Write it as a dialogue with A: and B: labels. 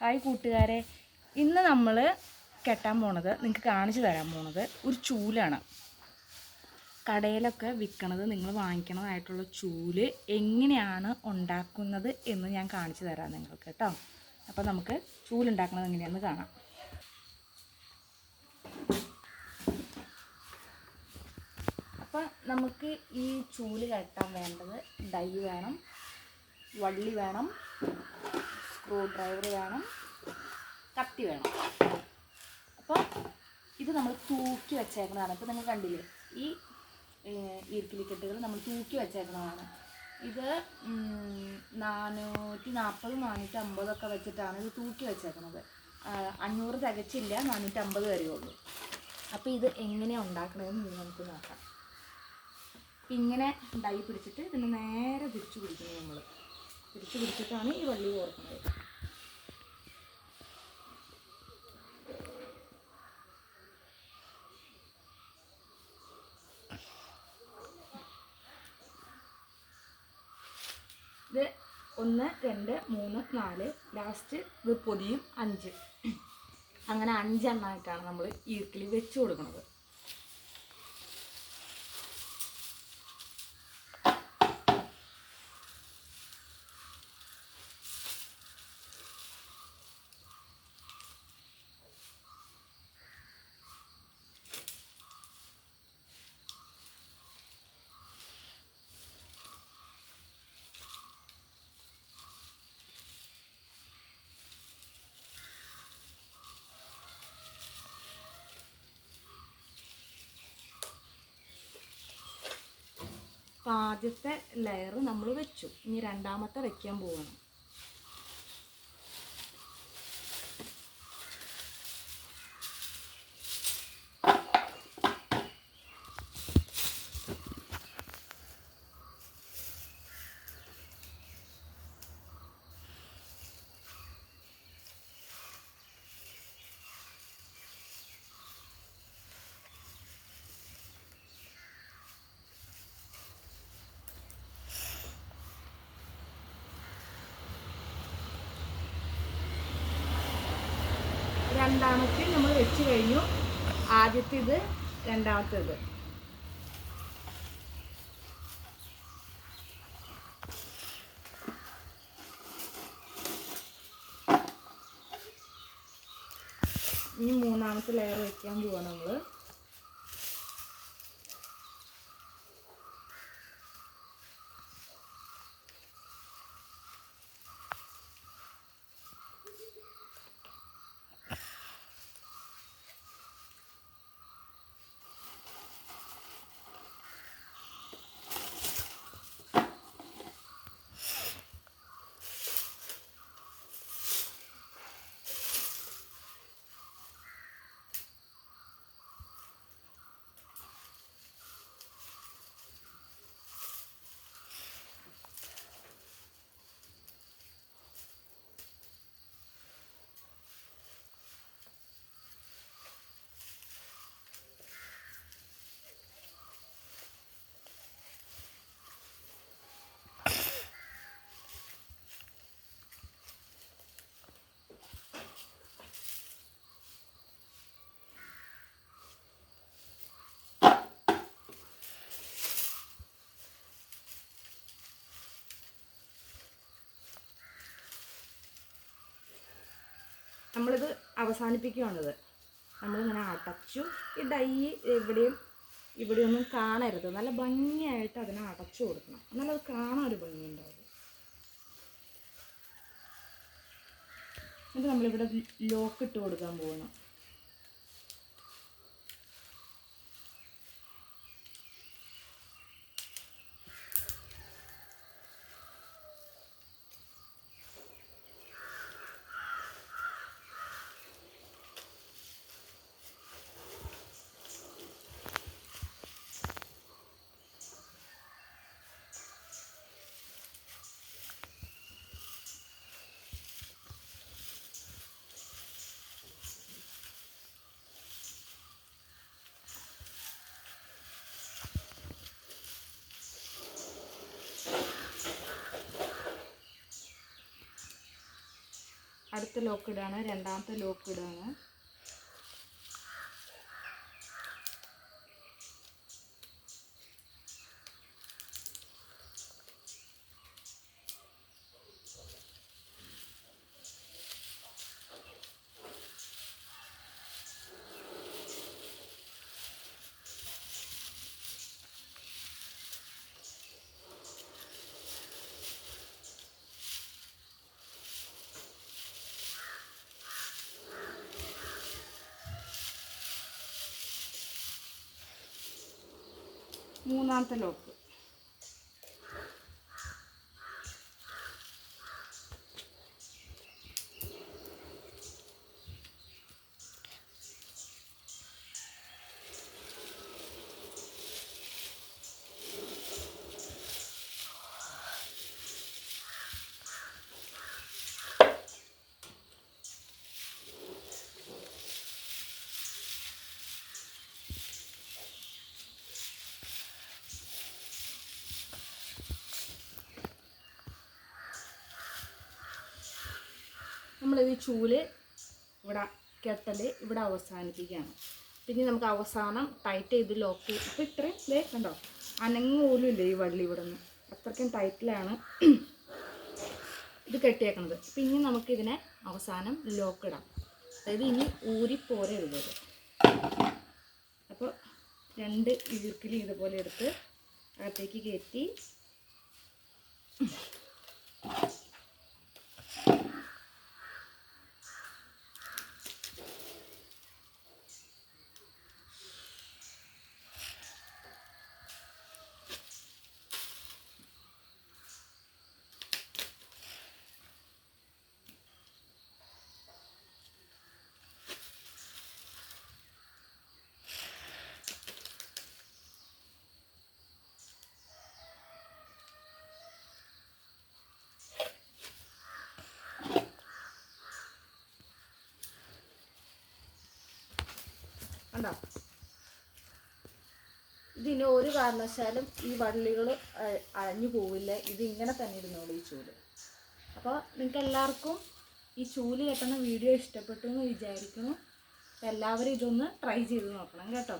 A: Hi കൂട്ടുകാരെ. ഇന്ന് നമ്മൾ കെട്ടാൻ പോണത് നിങ്ങൾക്ക് കാണിച്ചു തരാൻ പോണത് ഒരു ചൂലാണ്. കടയിലൊക്കെ വിൽക്കണത് നിങ്ങൾ വാങ്ങിക്കണതായിട്ടുള്ള ചൂൽ എങ്ങനെയാണ് ഉണ്ടാക്കുന്നത് എന്ന് ഞാൻ കാണിച്ചു തരാം നിങ്ങൾക്ക് കേട്ടോ. അപ്പോൾ നമുക്ക് ചൂലുണ്ടാക്കുന്നത് എങ്ങനെയാണെന്ന് കാണാം. അപ്പം നമുക്ക് ഈ ചൂൽ കെട്ടാൻ വേണ്ടത് ഡൈ വേണം വള്ളി വേണം സ്ക്രൂ ഡ്രൈവർ വേണം. കത്തി വേണം. അപ്പോൾ ഇത് നമ്മൾ തൂക്കി വെച്ചേക്കുന്നതാണ്. ഇപ്പോൾ നിങ്ങൾ കണ്ടില്ലേ ഈ ഈർക്കിലിക്കെട്ടുകൾ നമ്മൾ തൂക്കി വെച്ചേക്കുന്നതാണ്. ഇത് നാനൂറ്റി നാൽപ്പത് നാനൂറ്റി അമ്പതൊക്കെ വെച്ചിട്ടാണ് ഇത് തൂക്കി വെച്ചേക്കുന്നത്. അഞ്ഞൂറ് തികച്ചില്ല നാനൂറ്റി അമ്പത് വരെയുള്ളൂ അപ്പോൾ ഇത് എങ്ങനെയാണ് ഉണ്ടാക്കണമെന്ന് നമുക്ക് നോക്കാം. ഇങ്ങനെ ഡൈ പിടിച്ചിട്ട് ഇതിന് നേരെ തിരിച്ചു പിടിക്കുന്നത് നമ്മൾ. തിരിച്ചു പിടിച്ചിട്ടാണ് ഈ വള്ളി കോർക്കുന്നത്. ഇത് ഒന്ന് രണ്ട് മൂന്ന് നാല് ലാസ്റ്റ് ഇത് പൊതിയും അഞ്ച്. അങ്ങനെ അഞ്ചെണ്ണമായിട്ടാണ് നമ്മൾ ഈർക്കിൽ വെച്ച് കൊടുക്കുന്നത്. അപ്പോൾ ആദ്യത്തെ ലെയർ നമ്മൾ വെച്ചു. ഇനി രണ്ടാമത്തെ വെക്കാൻ പോവാണ്. രണ്ടാമത്തെ നമ്മൾ വെച്ച് കഴിഞ്ഞു. ആദ്യത്തെ ഇത് രണ്ടാമത്തേത്. ഇനി മൂന്നാമത്തെ ലെയർ വെക്കാൻ പോവാണ് നമ്മൾ നമ്മളിത് അവസാനിപ്പിക്കുകയാണിത്. നമ്മളിങ്ങനെ അടച്ചു. ഈ ഡൈ എവിടെയും ഇവിടെയൊന്നും കാണരുത്. നല്ല ഭംഗിയായിട്ട് അതിനെ അടച്ചു കൊടുക്കണം. എന്നാലും അത് കാണാൻ ഒരു ഭംഗി ഉണ്ടാവും എന്നിട്ട് നമ്മളിവിടെ ലോക്ക് ഇട്ട് കൊടുക്കാൻ പോകണം അടുത്ത ലോക്ക് ഇടാണ് രണ്ടാമത്തെ ലോക്ക് ഇടാണ് മൂന്നാമത്തെ ലോക്ക് നമ്മളിത് ചൂൽ ഇവിടെ കെട്ടൽ ഇവിടെ അവസാനിപ്പിക്കുകയാണ്. പിന്നെ നമുക്ക് അവസാനം ടൈറ്റ് ചെയ്ത് ലോക്ക് അപ്പോൾ ഇത്രയും ലേ കണ്ടോ? അനങ്ങ് ഇല്ല ഈ വള്ളി ഇവിടെ നിന്ന് അത്രയ്ക്കും ടൈറ്റിലാണ് ഇത് കെട്ടിയേക്കുന്നത് പിന്നെ നമുക്കിതിനെ അവസാനം ലോക്ക് ഇടാം. അതായത് ഇനി ഊരിപ്പോരരുത് അപ്പോൾ രണ്ട് ഇരുക്കിൽ ഇതുപോലെ എടുത്ത് അകത്തേക്ക് കയറ്റി കണ്ടോ? ഇതിന് ഒരു കാരണവശാലും ഈ വള്ളികൾ അഴഞ്ഞു പോവില്ല. ഇത് ഇങ്ങനെ തന്നെ ഇരുന്നോളൂ ഈ ചൂൽ. അപ്പോൾ നിങ്ങൾക്ക് എല്ലാവർക്കും ഈ ചൂൽ കെട്ടുന്ന വീഡിയോ ഇഷ്ടപ്പെട്ടു എന്ന് വിചാരിക്കുന്നു എല്ലാവരും ഇതൊന്ന് ട്രൈ ചെയ്ത് നോക്കണം കേട്ടോ.